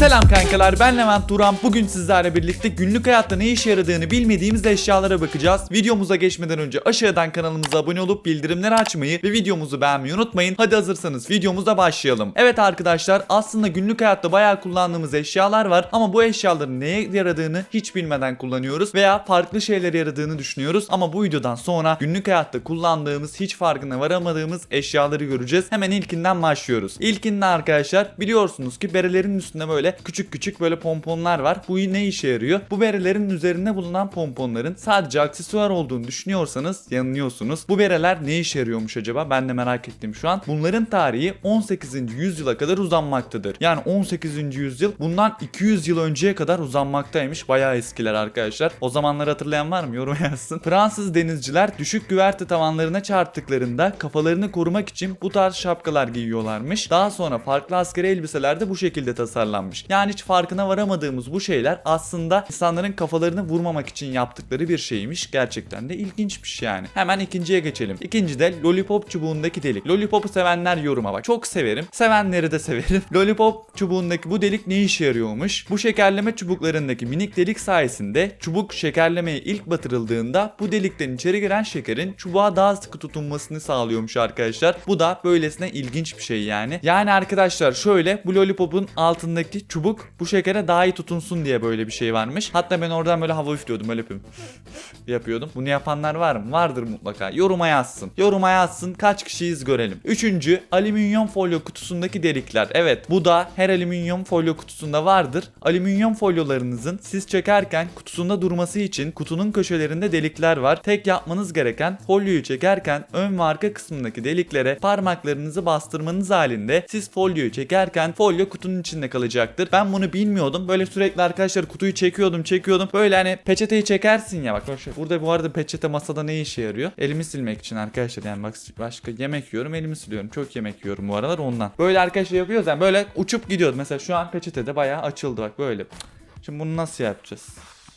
Selam kankalar ben Levent Duran. Bugün sizlerle birlikte günlük hayatta ne işe yaradığını bilmediğimiz eşyalara bakacağız. Videomuza geçmeden önce aşağıdan kanalımıza abone olup bildirimleri açmayı ve videomuzu beğenmeyi unutmayın. Hadi hazırsanız videomuza başlayalım. Evet arkadaşlar aslında günlük hayatta bayağı kullandığımız eşyalar var ama bu eşyaların neye yaradığını hiç bilmeden kullanıyoruz veya farklı şeylere yaradığını düşünüyoruz. Ama bu videodan sonra günlük hayatta kullandığımız hiç farkına varamadığımız eşyaları göreceğiz. Hemen ilkinden başlıyoruz. İlkinde arkadaşlar biliyorsunuz ki berelerin üstünde böyle küçük küçük böyle pomponlar var. Bu ne işe yarıyor? Bu berelerin üzerinde bulunan pomponların sadece aksesuar olduğunu düşünüyorsanız yanılıyorsunuz. Bu bereler ne işe yarıyormuş acaba? Ben de merak ettim şu an. Bunların tarihi 18. yüzyıla kadar uzanmaktadır. Yani 18. yüzyıl bundan 200 yıl önceye kadar uzanmaktaymış. Bayağı eskiler arkadaşlar. O zamanları hatırlayan var mı? Yorum yazsın. Fransız denizciler düşük güverte tavanlarına çarptıklarında kafalarını korumak için bu tarz şapkalar giyiyorlarmış. Daha sonra farklı askeri elbiseler de bu şekilde tasarlanmış. Yani hiç farkına varamadığımız bu şeyler aslında insanların kafalarını vurmamak için yaptıkları bir şeymiş. Gerçekten de ilginçmiş yani. Hemen ikinciye geçelim. İkinci de lollipop çubuğundaki delik. Lollipop'u sevenler yoruma bak. Çok severim. Sevenleri de severim. Lollipop çubuğundaki bu delik ne işe yarıyormuş? Bu şekerleme çubuklarındaki minik delik sayesinde çubuk şekerlemeye ilk batırıldığında bu delikten içeri giren şekerin çubuğa daha sıkı tutunmasını sağlıyormuş arkadaşlar. Bu da böylesine ilginç bir şey yani. Yani arkadaşlar şöyle bu lollipop'un altındaki çubuk bu şekere daha iyi tutunsun diye böyle bir şey varmış. Hatta ben oradan böyle hava üflüyordum yapıyorum. yapıyordum. Bunu yapanlar var mı? Vardır mutlaka. Yoruma yazsın. Yoruma yazsın kaç kişiyiz görelim. Üçüncü alüminyum folyo kutusundaki delikler. Evet bu da her alüminyum folyo kutusunda vardır. Alüminyum folyolarınızın siz çekerken kutusunda durması için kutunun köşelerinde delikler var. Tek yapmanız gereken folyoyu çekerken ön ve arka kısmındaki deliklere parmaklarınızı bastırmanız halinde siz folyoyu çekerken folyo kutunun içinde kalacaktır. Ben bunu bilmiyordum. Böyle sürekli arkadaşlar kutuyu çekiyordum çekiyordum. Böyle hani peçeteyi çekersin ya bak. Burada bu arada peçete masada ne işe yarıyor? Elimi silmek için arkadaşlar yani bak başka yemek yiyorum elimi siliyorum. Çok yemek yiyorum bu aralar ondan. Böyle arkadaşlar yapıyoruz yani böyle uçup gidiyordu. Mesela şu an peçetede bayağı açıldı bak böyle. Şimdi bunu nasıl yapacağız?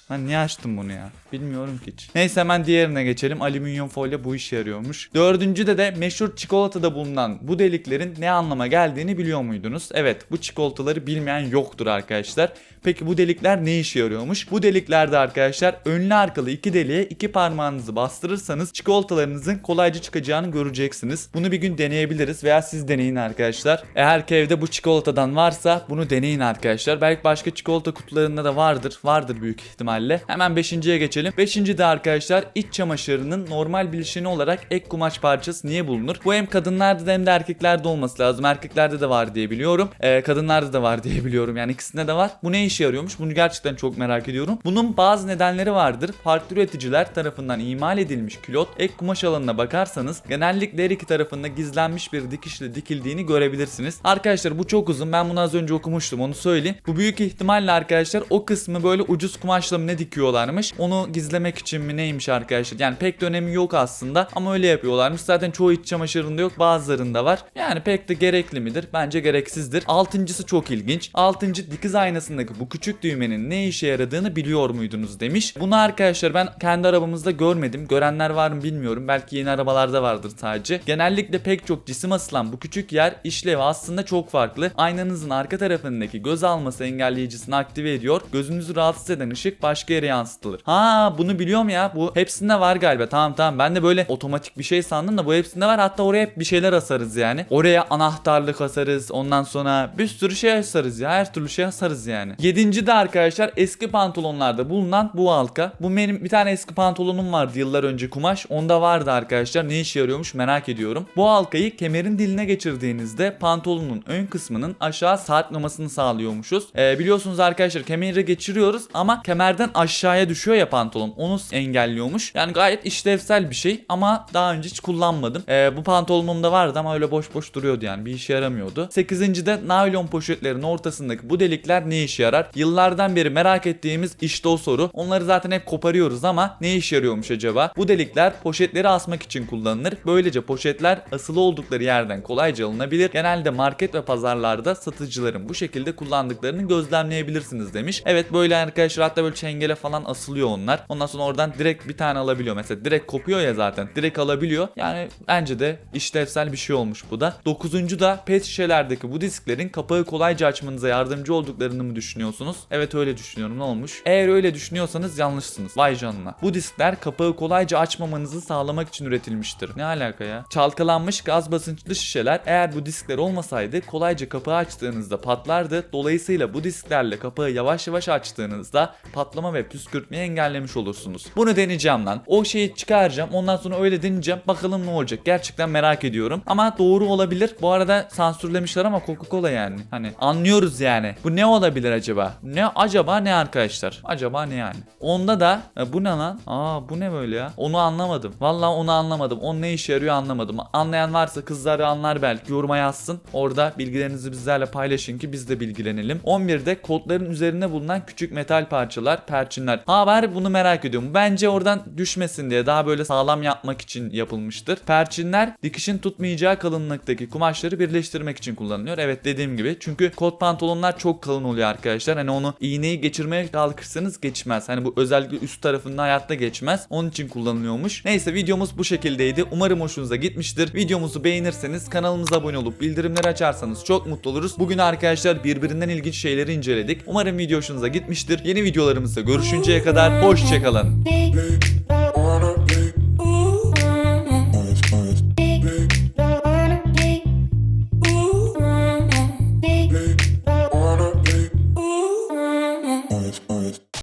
Ben niye açtım bunu ya? Bilmiyorum ki hiç. Neyse hemen diğerine geçelim. Alüminyum folyo bu işe yarıyormuş. Dördüncüde de meşhur çikolatada bulunan bu deliklerin ne anlama geldiğini biliyor muydunuz? Evet bu çikolataları bilmeyen yoktur arkadaşlar. Peki bu delikler ne işe yarıyormuş? Bu deliklerde arkadaşlar önlü arkalı iki deliğe iki parmağınızı bastırırsanız çikolatalarınızın kolayca çıkacağını göreceksiniz. Bunu bir gün deneyebiliriz veya siz deneyin arkadaşlar. Eğer ki evde bu çikolatadan varsa bunu deneyin arkadaşlar. Belki başka çikolata kutularında da vardır. Vardır büyük ihtimalle. Hemen 5.ye geçelim. 5. de arkadaşlar iç çamaşırının normal bileşeni olarak ek kumaş parçası niye bulunur? Bu hem kadınlarda da hem de erkeklerde olması lazım. Erkeklerde de var diye biliyorum. Ee, kadınlarda da var diye biliyorum. Yani ikisinde de var. Bu ne işe yarıyormuş? Bunu gerçekten çok merak ediyorum. Bunun bazı nedenleri vardır. Farklı üreticiler tarafından imal edilmiş külot ek kumaş alanına bakarsanız genellikle her iki tarafında gizlenmiş bir dikişle dikildiğini görebilirsiniz. Arkadaşlar bu çok uzun. Ben bunu az önce okumuştum. Onu söyleyeyim. Bu büyük ihtimalle arkadaşlar o kısmı böyle ucuz kumaşla mı ne dikiyorlarmış. Onu gizlemek için mi neymiş arkadaşlar. Yani pek de önemi yok aslında ama öyle yapıyorlarmış. Zaten çoğu iç çamaşırında yok bazılarında var. Yani pek de gerekli midir? Bence gereksizdir. Altıncısı çok ilginç. Altıncı dikiz aynasındaki bu küçük düğmenin ne işe yaradığını biliyor muydunuz demiş. Bunu arkadaşlar ben kendi arabamızda görmedim. Görenler var mı bilmiyorum. Belki yeni arabalarda vardır sadece. Genellikle pek çok cisim asılan bu küçük yer işlevi aslında çok farklı. Aynanızın arka tarafındaki göz alması engelleyicisini aktive ediyor. Gözünüzü rahatsız eden ışık başka yere yansıtılır. Ha bunu biliyorum ya. Bu hepsinde var galiba. Tamam tamam. Ben de böyle otomatik bir şey sandım da bu hepsinde var. Hatta oraya hep bir şeyler asarız yani. Oraya anahtarlık asarız. Ondan sonra bir sürü şey asarız ya. Her türlü şey asarız yani. Yedinci de arkadaşlar eski pantolonlarda bulunan bu halka. Bu benim bir tane eski pantolonum vardı yıllar önce kumaş. Onda vardı arkadaşlar. Ne işe yarıyormuş merak ediyorum. Bu halkayı kemerin diline geçirdiğinizde pantolonun ön kısmının aşağı sarkmamasını sağlıyormuşuz. Ee, biliyorsunuz arkadaşlar kemeri geçiriyoruz ama kemerden aşağıya düşüyor ya pantolon. Onu engelliyormuş. Yani gayet işlevsel bir şey ama daha önce hiç kullanmadım. Ee, bu pantolonumda vardı ama öyle boş boş duruyordu yani bir işe yaramıyordu. Sekizincide naylon poşetlerin ortasındaki bu delikler ne işe yarar? Yıllardan beri merak ettiğimiz işte o soru. Onları zaten hep koparıyoruz ama ne işe yarıyormuş acaba? Bu delikler poşetleri asmak için kullanılır. Böylece poşetler asılı oldukları yerden kolayca alınabilir. Genelde market ve pazarlarda satıcıların bu şekilde kullandıklarını gözlemleyebilirsiniz demiş. Evet böyle arkadaşlar hatta böyle engele falan asılıyor onlar. Ondan sonra oradan direkt bir tane alabiliyor. Mesela direkt kopuyor ya zaten. Direkt alabiliyor. Yani bence de işlevsel bir şey olmuş bu da. Dokuzuncu da pet şişelerdeki bu disklerin kapağı kolayca açmanıza yardımcı olduklarını mı düşünüyorsunuz? Evet öyle düşünüyorum. Ne olmuş? Eğer öyle düşünüyorsanız yanlışsınız. Vay canına. Bu diskler kapağı kolayca açmamanızı sağlamak için üretilmiştir. Ne alaka ya? Çalkalanmış gaz basınçlı şişeler eğer bu diskler olmasaydı kolayca kapağı açtığınızda patlardı. Dolayısıyla bu disklerle kapağı yavaş yavaş açtığınızda patlama ve püskürtmeyi engellemiş olursunuz. Bunu deneyeceğim lan. O şeyi çıkaracağım. Ondan sonra öyle deneyeceğim. Bakalım ne olacak. Gerçekten merak ediyorum. Ama doğru olabilir. Bu arada sansürlemişler ama Coca-Cola yani. Hani anlıyoruz yani. Bu ne olabilir acaba? Ne acaba ne arkadaşlar? Acaba ne yani? Onda da e, bu ne lan? Aa bu ne böyle ya? Onu anlamadım. Vallahi onu anlamadım. O ne işe yarıyor anlamadım. Anlayan varsa kızları anlar belki. Yoruma yazsın. Orada bilgilerinizi bizlerle paylaşın ki biz de bilgilenelim. 11'de kodların üzerinde bulunan küçük metal parçalar, perçinler. Ha ben bunu merak ediyorum. Bence oradan düşmesin diye daha böyle sağlam yapmak için yapılmıştır. Perçinler dikişin tutmayacağı kalınlıktaki kumaşları birleştirmek için kullanılıyor. Evet dediğim gibi. Çünkü kot pantolonlar çok kalın oluyor arkadaşlar. Hani onu iğneyi geçirmeye kalkırsanız geçmez. Hani bu özellikle üst tarafında hayatta geçmez. Onun için kullanılıyormuş. Neyse videomuz bu şekildeydi. Umarım hoşunuza gitmiştir. Videomuzu beğenirseniz kanalımıza abone olup bildirimleri açarsanız çok mutlu oluruz. Bugün arkadaşlar birbirinden ilginç şeyleri inceledik. Umarım video hoşunuza gitmiştir. Yeni videolarımızda görüşünceye kadar hoşçakalın.